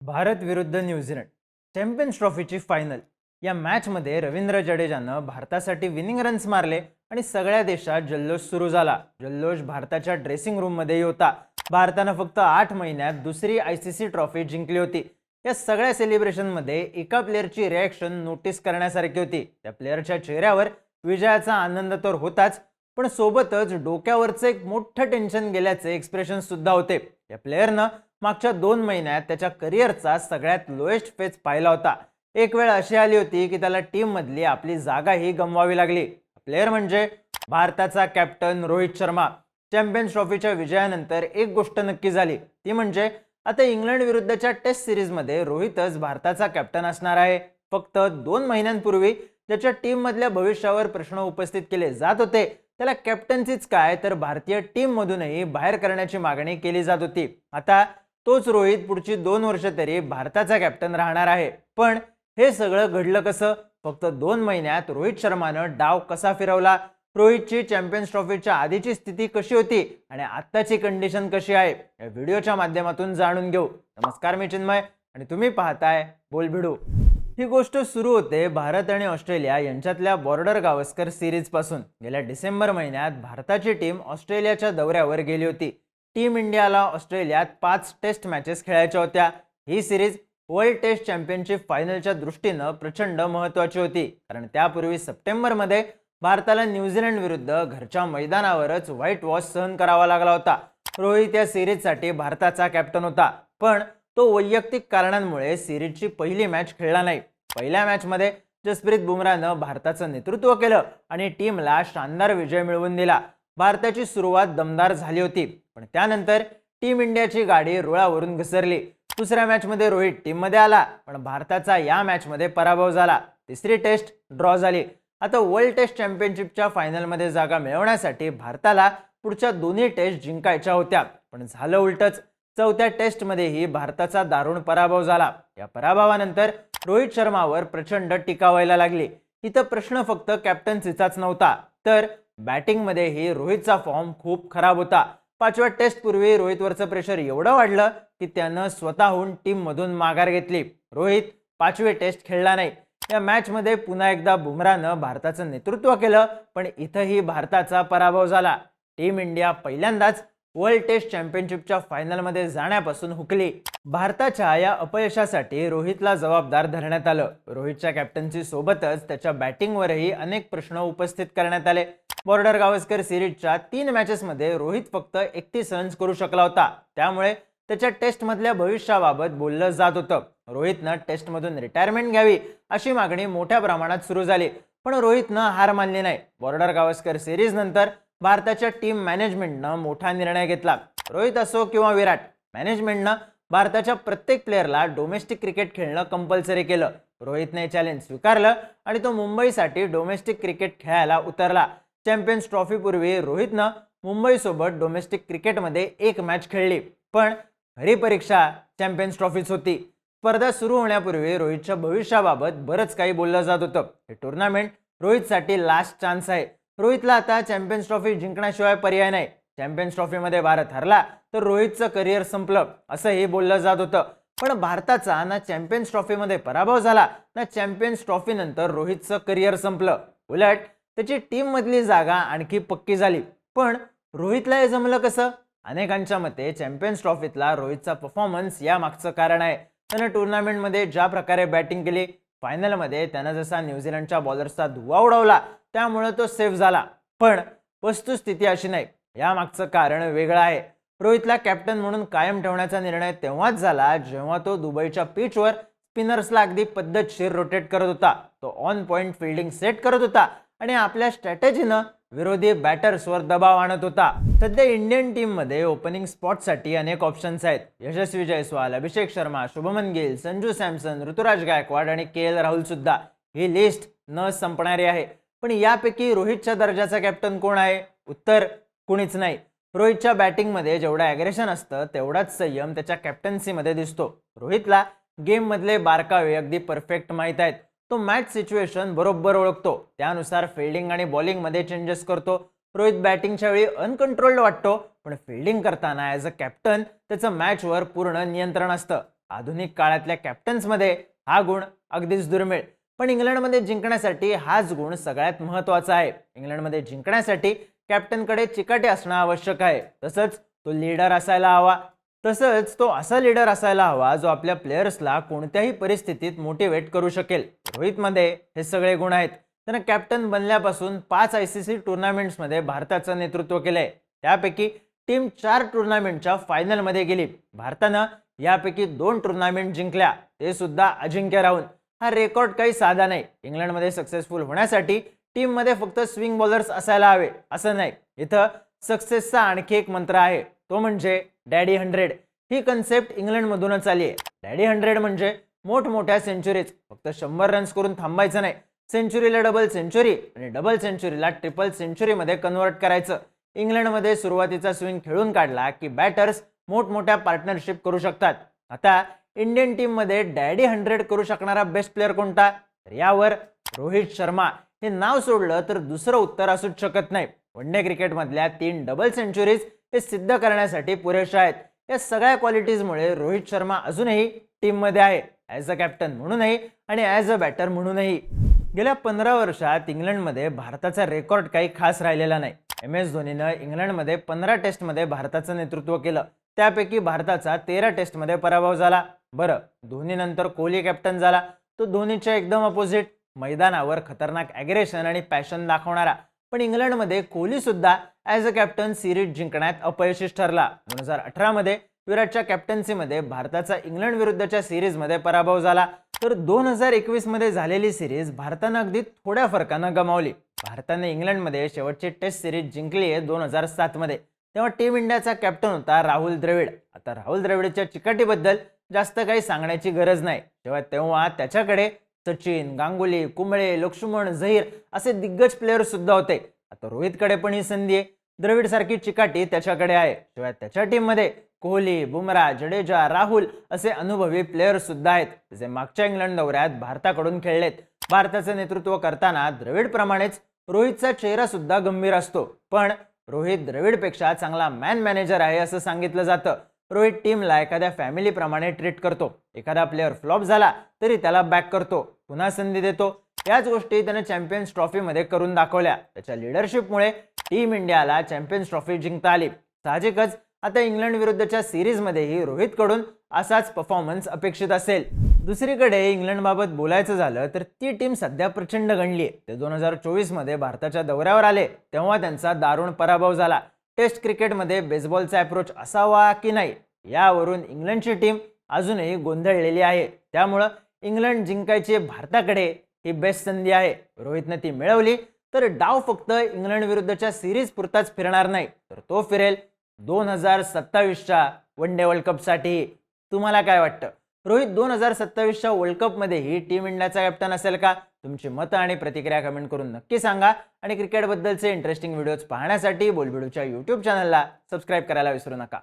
भारत विरुद्ध New Zealand champions ट्रॉफीची final या मॅचमध्ये रवींद्र जडेजानं भारतासाठी विनिंग रन्स मारले आणि सगळ्या देशात जल्लोष सुरू झाला. जल्लोष भारताच्या ड्रेसिंग रूममध्येही होता. भारतानं फक्त आठ महिन्यात दुसरी आय सी सी ट्रॉफी जिंकली होती. या सगळ्या सेलिब्रेशनमध्ये एका प्लेअरची रिॲक्शन नोटीस करण्यासारखी होती. त्या प्लेअरच्या चेहऱ्यावर विजयाचा आनंद तर होताच पण सोबतच डोक्यावरचं एक मोठं टेन्शन गेल्याचे एक्सप्रेशन सुद्धा होते. या प्लेअरनं मागच्या दोन महिन्यात त्याच्या करिअरचा सगळ्यात लोएस्ट फेज पाहिला होता. एक वेळ अशी आली होती की त्याला टीममधली आपली जागाही गमवावी लागली. प्लेअर म्हणजे भारताचा कॅप्टन रोहित शर्मा. चॅम्पियन्स ट्रॉफीच्या विजयानंतर एक गोष्ट नक्की झाली. ती म्हणजे आता इंग्लंड विरुद्धच्या टेस्ट सिरीजमध्ये रोहितच भारताचा कॅप्टन असणार आहे. फक्त दोन महिन्यांपूर्वी ज्याच्या टीममधल्या भविष्यावर प्रश्न उपस्थित केले जात होते. त्याला कॅप्टन्सीच काय तर भारतीय टीममधूनही बाहेर करण्याची मागणी केली जात होती. आता तोच रोहित पुढची दोन वर्ष तरी भारताचा कॅप्टन राहणार आहे. पण हे सगळं घडलं कसं? फक्त दोन महिन्यात रोहित शर्मानं डाव कसा फिरवला? रोहितची चॅम्पियन्स ट्रॉफीच्या आधीची स्थिती कशी होती? आणि आत्ताची कंडिशन कशी आहे? या व्हिडिओच्या माध्यमातून जाणून घेऊ. नमस्कार मी चिन्मय आणि तुम्ही पाहताय बोलभिडू. ही गोष्ट सुरू होते भारत आणि ऑस्ट्रेलिया यांच्यातल्या बॉर्डर गावस्कर सिरीजपासून गेल्या डिसेंबर महिन्यात भारताची टीम ऑस्ट्रेलियाच्या दौऱ्यावर गेली होती. टीम इंडियाला ऑस्ट्रेलियात पाच टेस्ट मॅचेस खेळायच्या होत्या. ही सिरीज वर्ल्ड टेस्ट चॅम्पियनशिप फायनलच्या दृष्टीनं प्रचंड महत्त्वाची होती. कारण त्यापूर्वी सप्टेंबरमध्ये भारताला न्यूझीलंड विरुद्ध घरच्या मैदानावरच व्हाईट वॉश सहन करावा लागला होता. रोहित या सिरीजसाठी भारताचा कॅप्टन होता. पण तो वैयक्तिक कारणांमुळे सिरीजची पहिली मॅच खेळला नाही. पहिल्या मॅचमध्ये जसप्रीत बुमराहनं भारताचं नेतृत्व केलं आणि टीमला शानदार विजय मिळवून दिला. भारताची सुरुवात दमदार झाली होती पण त्यानंतर टीम इंडियाची गाडी रुळावरून घसरली. दुसऱ्या मॅचमध्ये रोहित टीममध्ये आला पण भारताचा या मॅचमध्ये पराभव झाला. तिसरी टेस्ट ड्रॉ झाली. आता वर्ल्ड टेस्ट चॅम्पियनशिपच्या फायनलमध्ये जागा मिळवण्यासाठी भारताला पुढच्या दोन्ही टेस्ट जिंकायच्या होत्या पण झालं उलटच. चौथ्या टेस्टमध्येही भारताचा दारुण पराभव झाला. या पराभवानंतर रोहित शर्मावर प्रचंड टीका व्हायला लागली. इथं प्रश्न फक्त कॅप्टन्सीचाच नव्हता. तर बॅटिंगमध्येही रोहितचा फॉर्म खूप खराब होता. पाचव्या टेस्टपूर्वी रोहितवरचं प्रेशर एवढं वाढलं की त्यानं स्वतःहून टीममधून माघार घेतली. रोहित पाचवी टेस्ट खेळला नाही. या मॅचमध्ये पुन्हा एकदा बुमरानं भारताचं नेतृत्व केलं पण इथंही भारताचा पराभव झाला. टीम इंडिया पहिल्यांदाच वर्ल्ड टेस्ट चॅम्पियनशिपच्या फायनलमध्ये जाण्यापासून हुकली. भारताच्या या अपयशासाठी रोहितला जबाबदार धरण्यात आलं. रोहितच्या कॅप्टन्सी सोबतच त्याच्या बॅटिंगवरही अनेक प्रश्न उपस्थित करण्यात आले. बॉर्डर गावस्कर सिरीजच्या तीन मॅचेसमध्ये रोहित फक्त एकतीस रन्स करू शकला होता. त्यामुळे त्याच्या टेस्टमधल्या भविष्याबाबत बोललं जात होतं. रोहितनं टेस्टमधून रिटायरमेंट घ्यावी अशी मागणी मोठ्या प्रमाणात सुरू झाली. पण रोहितनं हार मानली नाही. बॉर्डर गावस्कर सिरीज नंतर भारताच्या टीम मॅनेजमेंटनं मोठा निर्णय घेतला. रोहित असो किंवा विराट मॅनेजमेंटनं भारताच्या प्रत्येक प्लेअरला डोमेस्टिक क्रिकेट खेळणं कंपल्सरी केलं. रोहितने चॅलेंज स्वीकारलं आणि तो मुंबईसाठी डोमेस्टिक क्रिकेट खेळायला उतरला. चॅम्पियन्स ट्रॉफीपूर्वी रोहितनं मुंबईसोबत डोमेस्टिक क्रिकेटमध्ये एक मॅच खेळली. पण खरी परीक्षा चॅम्पियन्स ट्रॉफीच होती. स्पर्धा सुरू होण्यापूर्वी रोहितच्या भविष्याबाबत बरंच काही बोललं जात होतं. हे टुर्नामेंट रोहितसाठी लास्ट चान्स आहे. रोहितला आता चॅम्पियन्स ट्रॉफी जिंकण्याशिवाय पर्याय नाही. चॅम्पियन्स ट्रॉफीमध्ये भारत हरला तर रोहितचं करिअर संपलं असंही बोललं जात होतं. पण भारताचा ना चॅम्पियन्स ट्रॉफीमध्ये पराभव झाला ना चॅम्पियन्स ट्रॉफीनंतर रोहितचं करिअर संपलं. उलट त्याची टीममधली जागा आणखी पक्की झाली. पण रोहितला हे जमलं कसं? अनेकांच्या मते चॅम्पियन्स ट्रॉफीतला रोहितचा परफॉर्मन्स या मागचं कारण आहे. त्यानं टुर्नामेंटमध्ये ज्या प्रकारे बॅटिंग केली फायनलमध्ये त्यानं जसा न्यूझीलंडच्या बॉलर्सचा धुवा उडवला त्यामुळे तो सेफ झाला. पण वस्तुस्थिती अशी नाही. या मागचं कारण वेगळं आहे. रोहितला कॅप्टन म्हणून कायम ठेवण्याचा निर्णय तेव्हाच झाला जेव्हा तो दुबईच्या पिचवर स्पिनर्सला अगदी पद्धतशीर रोटेट करत होता. तो ऑन पॉईंट फिल्डिंग सेट करत होता आणि आपल्या स्ट्रॅटेजीनं विरोधी बॅटर्सवर दबाव आणत होता. सध्या इंडियन टीममध्ये ओपनिंग स्पॉटसाठी अनेक ऑप्शन्स आहेत. यशस्वी जयस्वाल अभिषेक शर्मा शुभमन गिल संजू सॅमसन ऋतुराज गायकवाड आणि के एल राहुल सुद्धा. ही लिस्ट न संपणारी आहे. पण यापैकी रोहितच्या दर्जाचा कॅप्टन कोण आहे? उत्तर कुणीच नाही. रोहितच्या बॅटिंगमध्ये जेवढं ॲग्रेशन असतं तेवढाच संयम त्याच्या कॅप्टन्सीमध्ये दिसतो. रोहितला गेममधले बारकावे अगदी परफेक्ट माहीत आहेत. तो मॅच सिच्युएशन बरोबर ओळखतो. त्यानुसार फिल्डिंग आणि बॉलिंगमध्ये चेंजेस करतो. रोहित बॅटिंगच्या वेळी अनकंट्रोल्ड वाटतो पण फिल्डिंग करताना ॲज अ कॅप्टन त्याचं मॅचवर पूर्ण नियंत्रण असतं. आधुनिक काळातल्या कॅप्टन्समध्ये हा गुण अगदीच दुर्मिळ. पण इंग्लंडमध्ये जिंकण्यासाठी हाच गुण सगळ्यात महत्त्वाचा आहे. इंग्लंडमध्ये जिंकण्यासाठी कॅप्टनकडे चिकाटे असणं आवश्यक आहे. तसंच तो लीडर असायला हवा. तसंच तो असा लीडर असायला हवा जो आपल्या प्लेयर्सला कोणत्याही परिस्थितीत मोटिवेट करू शकेल. रोहितमध्ये हे सगळे गुण आहेत. त्यानं कॅप्टन बनल्यापासून पाच आय सी सी टुर्नामेंट्समध्ये भारताचं नेतृत्व केलंय. त्यापैकी टीम चार टुर्नामेंटच्या फायनलमध्ये गेली. भारतानं यापैकी दोन टुर्नामेंट जिंकल्या. ते सुद्धा अजिंक्य राहून हा रेकॉर्ड काही साधा नाही. इंग्लंडमध्ये सक्सेसफुल होण्यासाठी टीममध्ये फक्त स्विंग बॉलर्स असायला हवे. असं नाही. इथं सक्सेसचा आणखी एक मंत्र आहे. तो म्हणजे डॅडी हंड्रेड ही कन्सेप्ट इंग्लंडमधूनच आली आहे. डॅडी हंड्रेड म्हणजे मोठमोठ्या सेंचुरीज फक्त शंभर रन्स करून थांबायचं नाही. सेंचुरीला डबल सेंचुरी आणि डबल सेंचुरीला ट्रिपल सेंचुरीमध्ये कन्वर्ट करायचं. इंग्लंडमध्ये सुरुवातीचा स्विंग खेळून काढला की बॅटर्स मोठमोठ्या पार्टनरशिप करू शकतात. आता इंडियन टीममध्ये डॅडी हंड्रेड करू शकणारा बेस्ट प्लेअर कोणता? तर यावर रोहित शर्मा. हे नाव सोडलं तर दुसरं उत्तर असूच शकत नाही. वन डे क्रिकेटमधल्या तीन डबल सेंचुरीज हे सिद्ध करण्यासाठी पुरेशा आहेत. या सगळ्या क्वालिटीजमुळे रोहित शर्मा अजूनही टीममध्ये आहे. ॲज अ कॅप्टन म्हणूनही आणि ॲज अ बॅटर म्हणूनही. गेल्या पंधरा वर्षात इंग्लंडमध्ये भारताचा रेकॉर्ड काही खास राहिलेला नाही. एम एस धोनीनं इंग्लंडमध्ये पंधरा टेस्टमध्ये भारताचं नेतृत्व केलं. त्यापैकी भारताचा तेरा टेस्टमध्ये पराभव झाला. बरं धोनीनंतर कोहली कॅप्टन झाला. तो धोनीच्या एकदम अपोजिट मैदानावर खतरनाक ॲग्रेशन आणि पॅशन दाखवणारा. पण इंग्लंडमध्ये कोहली सुद्धा ॲज अ कॅप्टन सिरीज जिंकण्यात अपयशी ठरला. दोन हजार अठरामध्ये विराटच्या कॅप्टन्सीमध्ये भारताचा इंग्लंड विरुद्धच्या सिरीजमध्ये पराभव झाला. तर दोन हजार एकवीसमध्ये झालेली सिरीज भारतानं अगदी थोड्या फरकानं गमावली. भारताने इंग्लंडमध्ये शेवटची टेस्ट सिरीज जिंकली आहे दोन हजार सातमध्ये तेव्हा टीम इंडियाचा कॅप्टन होता राहुल द्रविड. आता राहुल द्रविडच्या चिकाटीबद्दल जास्त काही सांगण्याची गरज नाही. तेव्हा तेव्हा त्याच्याकडे सचिन गांगुली कुंबळे लक्ष्मण झहीर असे दिग्गज प्लेयर सुद्धा होते. आता रोहितकडे पण ही संधी आहे. द्रविड सारखी चिकाटी त्याच्याकडे आहे. शिवाय त्याच्या टीममध्ये कोहली बुमरा जडेजा राहुल असे अनुभवी प्लेयर सुद्धा आहेत. जे मागच्या इंग्लंड दौऱ्यात भारताकडून खेळलेत. भारताचे नेतृत्व करताना द्रविड प्रमाणेच रोहितचा चेहरा सुद्धा गंभीर असतो. पण रोहित द्रविडपेक्षा चांगला मॅन मॅनेजर आहे असं सांगितलं जातं. रोहित टीमला एखाद्या फॅमिलीप्रमाणे ट्रीट करतो. एखादा प्लेअर फ्लॉप झाला तरी त्याला बॅक करतो. पुन्हा संधी देतो. याच गोष्टी त्याने चॅम्पियन्स ट्रॉफीमध्ये करून दाखवल्या. त्याच्या लिडरशिपमुळे टीम इंडियाला चॅम्पियन्स ट्रॉफी जिंकता आली. साहजिकच आता इंग्लंड विरुद्धच्या सिरीजमध्येही रोहितकडून असाच परफॉर्मन्स अपेक्षित असेल. दुसरीकडे इंग्लंडबाबत बोलायचं झालं तर ती टीम सध्या प्रचंड गणली आहे. ते दोन हजार चोवीसमध्ये भारताच्या दौऱ्यावर आले. तेव्हा त्यांचा दारुण पराभव झाला. टेस्ट क्रिकेटमध्ये बेसबॉलचा अप्रोच असावा की नाही यावरून इंग्लंडची टीम अजूनही गोंधळलेली आहे. त्यामुळं इंग्लंड जिंकायची भारताकडे ही बेस्ट संधी आहे. रोहितनं ती मिळवली तर डाव फक्त इंग्लंड विरुद्धच्या सिरीज पुरताच फिरणार नाही. तर तो फिरेल दोन हजार सत्तावीसच्या वन डे वर्ल्ड कपसाठी. तुम्हाला काय वाटतं? रोहित दोन हजार सत्तावीसच्या वर्ल्ड कपमध्येही टीम इंडियाचा कॅप्टन असेल का? तुमची मतं आणि प्रतिक्रिया कमेंट करून नक्की सांगा. आणि क्रिकेटबद्दलचे इंटरेस्टिंग व्हिडिओज पाहण्यासाठी बोलबिडूच्या यूट्यूब चॅनलला सबस्क्राईब करायला विसरू नका.